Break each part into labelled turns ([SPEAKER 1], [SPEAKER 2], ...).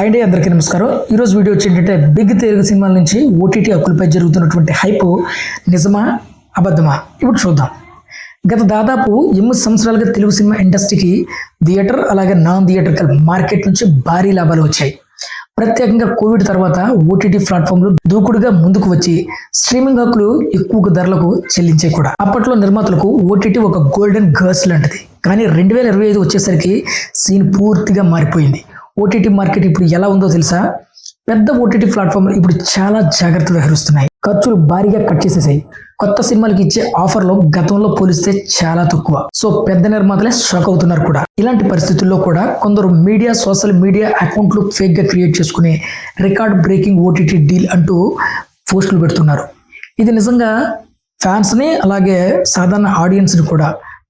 [SPEAKER 1] అండి అందరికీ నమస్కారం. ఈరోజు వీడియో వచ్చి ఏంటంటే బిగ్ తెలుగు సినిమాల నుంచి ఓటీటీ హక్కులపై జరుగుతున్నటువంటి హైప్ నిజమా అబద్ధమా? ఇప్పుడు చూద్దాం. గత దాదాపు ఎనిమిది సంవత్సరాలుగా తెలుగు సినిమా ఇండస్ట్రీకి థియేటర్ అలాగే నాన్ థియేటర్కల్ మార్కెట్ నుంచి భారీ లాభాలు వచ్చాయి. ప్రత్యేకంగా కోవిడ్ తర్వాత ఓటీటీ ప్లాట్ఫామ్లు దూకుడుగా ముందుకు వచ్చి స్ట్రీమింగ్ హక్కులు ఎక్కువ ధరలకు చెల్లించాయి కూడా. అప్పట్లో నిర్మాతలకు ఓటీటీ ఒక గోల్డెన్ గర్ల్స్ లాంటిది. కానీ రెండు వేల ఇరవై ఐదు వచ్చేసరికి సీన్ పూర్తిగా మారిపోయింది. ఓటీటీ మార్కెట్ ఇప్పుడు ఎలా ఉందో తెలుసా? పెద్ద ఓటీటీ ప్లాట్ఫామ్లు ఇప్పుడు చాలా జాగ్రత్త వ్యవహరిస్తున్నాయి. ఖర్చులు భారీగా కట్ చేసేసాయి. కొత్త సినిమాలకి ఇచ్చే ఆఫర్లు గతంలో పోలిస్తే చాలా తక్కువ. సో పెద్ద నిర్మాతలే షాక్ అవుతున్నారు కూడా. ఇలాంటి పరిస్థితుల్లో కూడా కొందరు మీడియా సోషల్ మీడియా అకౌంట్లు ఫేక్గా క్రియేట్ చేసుకుని రికార్డ్ బ్రేకింగ్ ఓటీటీ డీల్ అంటూ పోస్టులు పెడుతున్నారు. ఇది నిజంగా ఫ్యాన్స్ని అలాగే సాధారణ ఆడియన్స్ని కూడా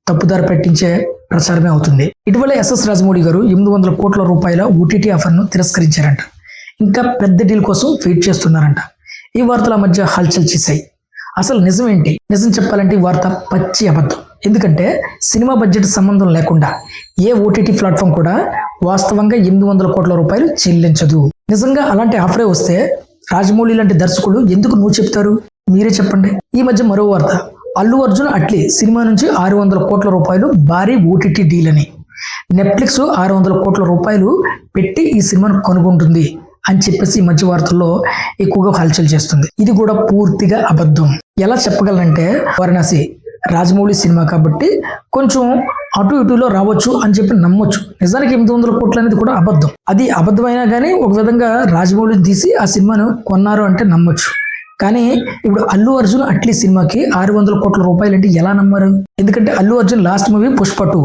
[SPEAKER 1] తప్పుదారి పెట్టించే ప్రచారమే అవుతుంది. ఇటీవల ఎస్ఎస్ రాజమౌళి గారు ఎనిమిది వందల కోట్ల రూపాయల ఓటీటీ ఆఫర్ను తిరస్కరించారంట. ఇంకా పెద్ద డీల్ కోసం వెయిట్ చేస్తున్నారంట. ఈ వార్తల మధ్య హల్చల్ చేశాయి. అసలు నిజం ఏంటి నిజం చెప్పాలంటే ఈ వార్త పచ్చి అబద్ధం. ఎందుకంటే సినిమా బడ్జెట్ సంబంధం లేకుండా ఏ ఓటీటీ ప్లాట్ఫామ్ కూడా వాస్తవంగా ఎనిమిది వందల కోట్ల రూపాయలు చెల్లించదు. నిజంగా అలాంటి ఆఫరే వస్తే రాజమౌళి లాంటి దర్శకుడు ఎందుకు నువ్వు చెప్తారు? మీరే చెప్పండి. ఈ మధ్య మరో వార్త. అల్లు అర్జున్ అట్లీ సినిమా నుంచి ఆరు వందల కోట్ల రూపాయలు భారీ ఓటీటీ డీల్ అని నెట్ఫ్లిక్స్ ఆరు వందల కోట్ల రూపాయలు పెట్టి ఈ సినిమాను కనుగొంటుంది అని చెప్పేసి ఈ మధ్య వార్తల్లో ఎక్కువగా హల్చల్ చేస్తుంది. ఇది కూడా పూర్తిగా అబద్ధం. ఎలా చెప్పగలనంటే వారణాసి రాజమౌళి సినిమా కాబట్టి కొంచెం అటు ఇటులో రావచ్చు అని చెప్పి నమ్మొచ్చు. నిజానికి ఎనిమిది వందల కోట్లు అనేది కూడా అబద్ధం. అది అబద్ధమైనా కానీ ఒక విధంగా రాజమౌళిని తీసి ఆ సినిమాను కొన్నారు అంటే నమ్మొచ్చు. కానీ ఇప్పుడు అల్లు అర్జున్ అట్లీ సినిమాకి ఆరు వందల కోట్ల రూపాయలు అంటే ఎలా నమ్మారు? ఎందుకంటే Allu Arjun last movie Pushpa two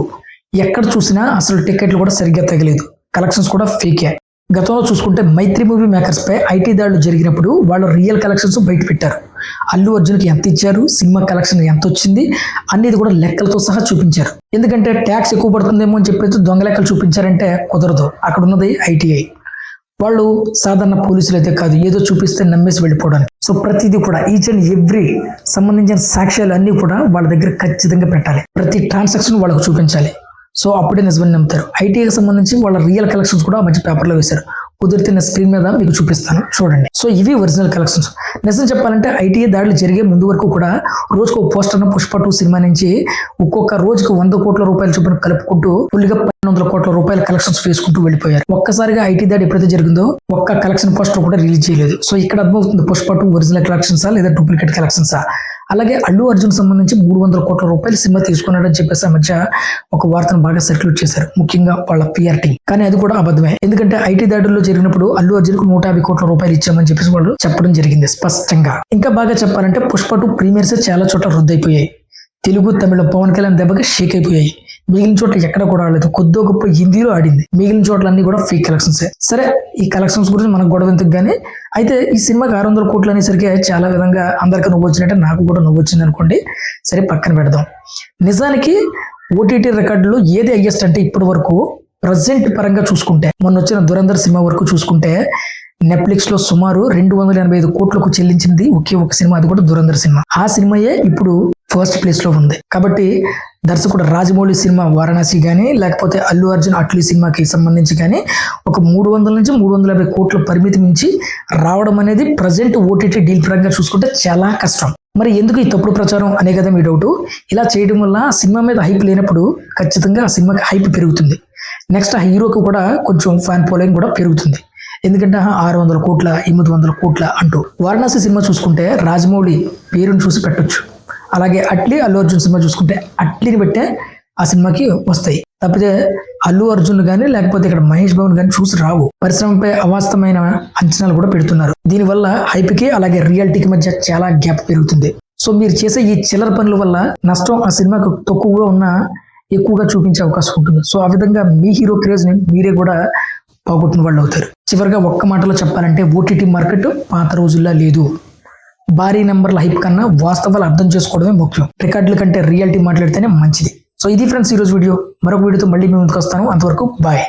[SPEAKER 1] ఎక్కడ చూసినా అసలు టికెట్లు కూడా సరిగ్గా తగలేదు. కలెక్షన్స్ కూడా ఫేకే గతంలో చూసుకుంటే మైత్రి మూవీ మేకర్స్ పై ఐటీ దాడులు జరిగినప్పుడు వాళ్ళు రియల్ కలెక్షన్స్ బయట పెట్టారు. అల్లు అర్జున్కి ఎంత ఇచ్చారు? సినిమా కలెక్షన్ ఎంత వచ్చింది? అనేది కూడా లెక్కలతో సహా చూపించారు. ఎందుకంటే ట్యాక్స్ ఎక్కువ పడుతుందేమో అని చెప్పేసి దొంగ లెక్కలు చూపించారంటే కుదరదు. అక్కడ ఉన్నది ఐటీఐ. వాళ్ళు సాధారణ పోలీసులు అయితే కాదు ఏదో చూపిస్తే నమ్మేసి వెళ్ళిపోవడానికి. సో ప్రతిదీ కూడా ఈచ్ అండ్ ఎవ్రీ సంబంధించిన సాక్ష్యాలు అన్నీ కూడా వాళ్ళ దగ్గర ఖచ్చితంగా పెట్టాలి. ప్రతి ట్రాన్సాక్షన్ వాళ్ళకు చూపించాలి. సో అప్పుడే నిజమని నమ్ముతారు. ఐటీఐకి సంబంధించి వాళ్ళ రియల్ కలెక్షన్స్ కూడా మంచి పేపర్లో వేశారు. కుదిరితే నేను స్క్రీన్ మీద మీకు చూపిస్తాను. చూడండి. సో ఇవి ఒరిజినల్ కలెక్షన్స్ నిజం చెప్పాలంటే ఐటీఐ దాడులు జరిగే ముందు వరకు కూడా రోజుకు ఒక పోస్టర్ పుష్ప టూ సినిమా నుంచి ఒక్కొక్క రోజుకు వంద కోట్ల రూపాయల చొప్పున కలుపుకుంటూ ఫుల్గా వందల కోట్ల రూపాయల కలెక్షన్స్ వేసుకుంటూ వెళ్ళిపోయారు. ఒక్కసారిగా ఐటీ దాడి ఎప్పుడైతే జరిగిందో ఒక్క కలెక్షన్ పోస్టర్ కూడా రిలీజ్ చేయలేదు. సో ఇక్కడ అర్థమవుతుంది పుష్ప టూ ఒరిజినల్ కలెక్షన్సా లేదా డూప్లికేట్ కలెక్షన్సా అలాగే అల్లు అర్జున్ సంబంధించి మూడు వందల కోట్ల రూపాయలు సినిమా తీసుకున్నాడని చెప్పేసి ఆ మధ్య ఒక వార్తను బాగా సర్క్యులేట్ చేశారు. ముఖ్యంగా వాళ్ళ పిఆర్ టీం కానీ అది కూడా అబద్ధమే. ఎందుకంటే ఐటీ దాడుల్లో జరిగినప్పుడు అల్లు అర్జున్కు నూట యాభై కోట్ల రూపాయలు ఇచ్చామని చెప్పేసి వాళ్ళు చెప్పడం జరిగింది స్పష్టంగా. ఇంకా బాగా చెప్పాలంటే పుష్ప టూ ప్రీమియర్స్ చాలా చోట్ల రద్దయిపోయాయి తెలుగు తమిళ పవన్ కళ్యాణ్ దెబ్బకి షేక్ అయిపోయాయి. మిగిలిన చోట్ల ఎక్కడ కూడా ఆడలేదు. కొద్దో గొప్ప హిందీలో ఆడింది. మిగిలిన చోట్లన్నీ కూడా ఫేక్ కలెక్షన్స్ సరే ఈ కలెక్షన్స్ గురించి మనకు గొడవ ఎందుకు కానీ అయితే ఈ సినిమాకి ఆరు వందల కోట్లు అనేసరికి చాలా విధంగా అందరికీ నువ్వు వచ్చినట్టే నాకు కూడా నువ్వు వచ్చింది అనుకోండి. సరే పక్కన పెడదాం. నిజానికి ఓటీటీ రికార్డులో ఏది హయ్యెస్ట్ అంటే ఇప్పటి వరకు ప్రజెంట్ పరంగా చూసుకుంటే మొన్న వచ్చిన దురంధర్ సినిమా వరకు చూసుకుంటే నెట్ఫ్లిక్స్లో సుమారు రెండు వందల ఎనభై ఐదు కోట్లకు చెల్లించింది ఒకే ఒక సినిమా అది కూడా దురంధర్ సినిమా. ఆ సినిమాయే ఇప్పుడు ఫస్ట్ ప్లేస్లో ఉంది. కాబట్టి దర్శకుడు రాజమౌళి సినిమా వారణాసి కానీ లేకపోతే అల్లు అర్జున్ అట్లీ సినిమాకి సంబంధించి కానీ ఒక మూడు వందల నుంచి మూడు వందల యాభై కోట్ల పరిమితి మించి రావడం అనేది ప్రజెంట్ ఓటీటీ డీల్ పరంగా చూసుకుంటే చాలా కష్టం. మరి ఎందుకు ఈ తప్పుడు ప్రచారం అనే కదా మీ డౌట్ ఇలా చేయడం వల్ల సినిమా మీద హైప్ లేనప్పుడు ఖచ్చితంగా ఆ సినిమాకి హైప్ పెరుగుతుంది. నెక్స్ట్ ఆ హీరోకి కూడా కొంచెం ఫ్యాన్ ఫాలోయింగ్ కూడా పెరుగుతుంది. ఎందుకంటే ఆరు వందల కోట్ల ఎనిమిది వందల కోట్ల అంటూ. వారణాసి సినిమా చూసుకుంటే రాజమౌళి పేరును చూసి పెట్టొచ్చు. అలాగే అట్లీ అల్లు అర్జున్ సినిమా చూసుకుంటే అట్లీని బట్టే ఆ సినిమాకి వస్తాయి. తప్పితే అల్లు అర్జున్ కానీ లేకపోతే ఇక్కడ మహేష్ బాబుని కానీ చూసి రావు. పరిశ్రమపై అవాస్తవమైన అంచనాలు కూడా పెడుతున్నారు. దీనివల్ల హైప్కి అలాగే రియాలిటీకి మధ్య చాలా గ్యాప్ పెరుగుతుంది. సో మీరు చేసే ఈ చిల్లర పనుల వల్ల నష్టం ఆ సినిమాకు తక్కువగా ఉన్నా ఎక్కువగా చూపించే అవకాశం ఉంటుంది. సో ఆ విధంగా మీ హీరో క్రేజ్ని మీరే కూడా పోగొట్టిన వాళ్ళు అవుతారు చివరిగా ఒక్క మాటలో చెప్పాలంటే ఓటీటీ మార్కెట్ పాత రోజుల్లో లేదు. భారీ నెంబర్ల హైప్ కన్నా వాస్తవాలు అర్థం చేసుకోవడమే ముఖ్యం. రికార్డుల కంటే రియాలిటీ మాట్లాడితేనే మంచిది. సో ఇది ఫ్రెండ్స్ ఈరోజు వీడియో. మరొక వీడియోతో మళ్ళీ మీ ముందుకు వస్తాను. అంతవరకు బాయ్